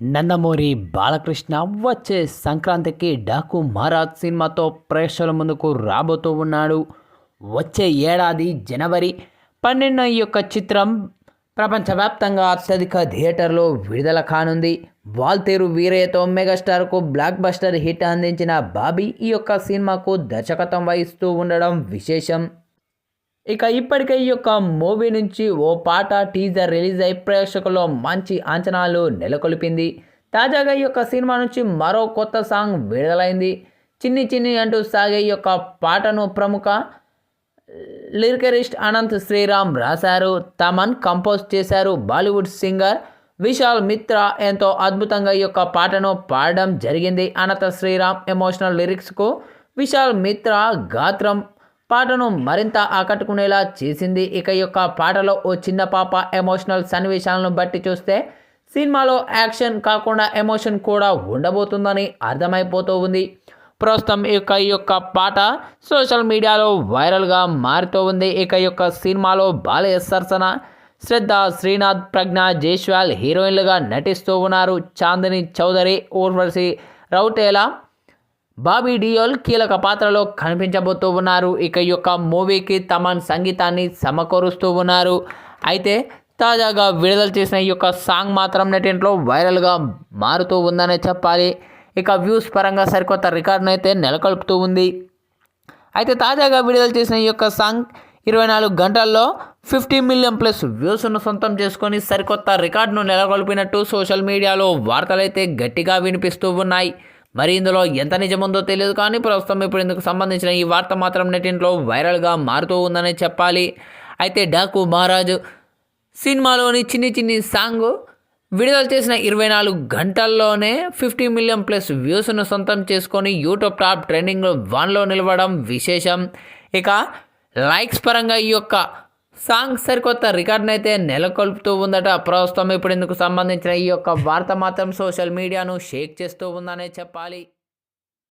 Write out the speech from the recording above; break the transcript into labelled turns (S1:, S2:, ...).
S1: నందమూరి బాలకృష్ణ వచ్చే సంక్రాంతికి డాకు మహారాజ్ సినిమాతో ప్రేక్షకుల ముందుకు రాబోతూ ఉన్నాడు. వచ్చే ఏడాది జనవరి పన్నెండున ఈ యొక్క చిత్రం ప్రపంచవ్యాప్తంగా అత్యధిక థియేటర్లో విడుదల కానుంది. వాల్తేరు వీరయ్యతో మెగాస్టార్కు బ్లాక్ బస్టర్ హిట్ అందించిన బాబీ ఈ యొక్క సినిమాకు దర్శకత్వం వహిస్తూ ఉండడం విశేషం. ఇక ఇప్పటికే ఈ యొక్క మూవీ నుంచి ఓ పాట టీజర్ రిలీజ్ అయి ప్రేక్షకుల్లో మంచి అంచనాలు నెలకొల్పింది. తాజాగా ఈ యొక్క సినిమా నుంచి మరో కొత్త సాంగ్ విడుదలైంది. చిన్ని చిన్ని అంటూ సాగే ఈ యొక్క పాటను ప్రముఖ లిరికరిస్ట్ అనంత్ శ్రీరామ్ రాశారు. తమన్ కంపోజ్ చేశారు. బాలీవుడ్ సింగర్ విశాల్ మిత్రా ఎంతో అద్భుతంగా ఈ యొక్క పాటను పాడడం జరిగింది. అనంత శ్రీరామ్ ఎమోషనల్ లిరిక్స్కు విశాల్ మిత్రా గాత్రం పాటను మరింత ఆకట్టుకునేలా చేసింది. ఇక యొక్క పాటలో ఓ చిన్న పాప ఎమోషనల్ సన్నివేశాలను బట్టి చూస్తే సినిమాలో యాక్షన్ కాకుండా ఎమోషన్ కూడా ఉండబోతుందని అర్థమైపోతూ ఉంది. ప్రస్తుతం ఇక యొక్క ఈ యొక్క పాట సోషల్ మీడియాలో వైరల్గా మారుతూ ఉంది. ఇక యొక్క సినిమాలో బాలయ్య సరసన శ్రద్ధ శ్రీనాథ్ ప్రజ్ఞ జైస్వాల్ హీరోయిన్లుగా నటిస్తూ ఉన్నారు. చాందిని చౌదరి ఊర్వశి రౌటేలా బాబీ డియోల్ కీలక పాత్రలో కనిపించబోతూ ఉన్నారు. ఇక యొక్క మూవీకి తమన్ సంగీతాన్ని సమకూరుస్తూ ఉన్నారు. అయితే తాజాగా విడుదల చేసిన ఈ యొక్క సాంగ్ మాత్రం నెటింట్లో వైరల్గా మారుతూ ఉందనే చెప్పాలి. ఇక వ్యూస్ పరంగా సరికొత్త రికార్డును అయితే నెలకొల్పుతూ ఉంది. అయితే తాజాగా విడుదల చేసిన ఈ యొక్క సాంగ్ ఇరవై నాలుగు గంటల్లో ఫిఫ్టీ మిలియన్ ప్లస్ వ్యూస్ను సొంతం చేసుకొని సరికొత్త రికార్డును నెలకొల్పినట్టు సోషల్ మీడియాలో వార్తలైతే గట్టిగా వినిపిస్తూ ఉన్నాయి. మరి ఇందులో ఎంత నిజముందో తెలియదు కానీ ప్రస్తుతం ఇప్పుడు ఇందుకు సంబంధించిన ఈ వార్త మాత్రం నెటింట్లో వైరల్గా మారుతూ ఉందని చెప్పాలి. అయితే డాకు మహారాజు సినిమాలోని చిన్ని చిన్ని సాంగ్ విడుదల చేసిన ఇరవై నాలుగు గంటల్లోనే ఫిఫ్టీ మిలియన్ ప్లస్ వ్యూస్ను సొంతం చేసుకొని యూట్యూబ్ టాప్ ట్రెండింగ్ వన్లో నిలవడం విశేషం. ఇక లైక్స్ పరంగా ఈ యొక్క సాంగ్ సరికొత్త రికార్డును అయితే నెలకొల్పుతూ ఉందట. ప్రస్తుతం ఇప్పుడు ఇందుకు సంబంధించిన ఈ యొక్క వార్త మాత్రం సోషల్ మీడియాను షేక్ చేస్తూ ఉందనే చెప్పాలి.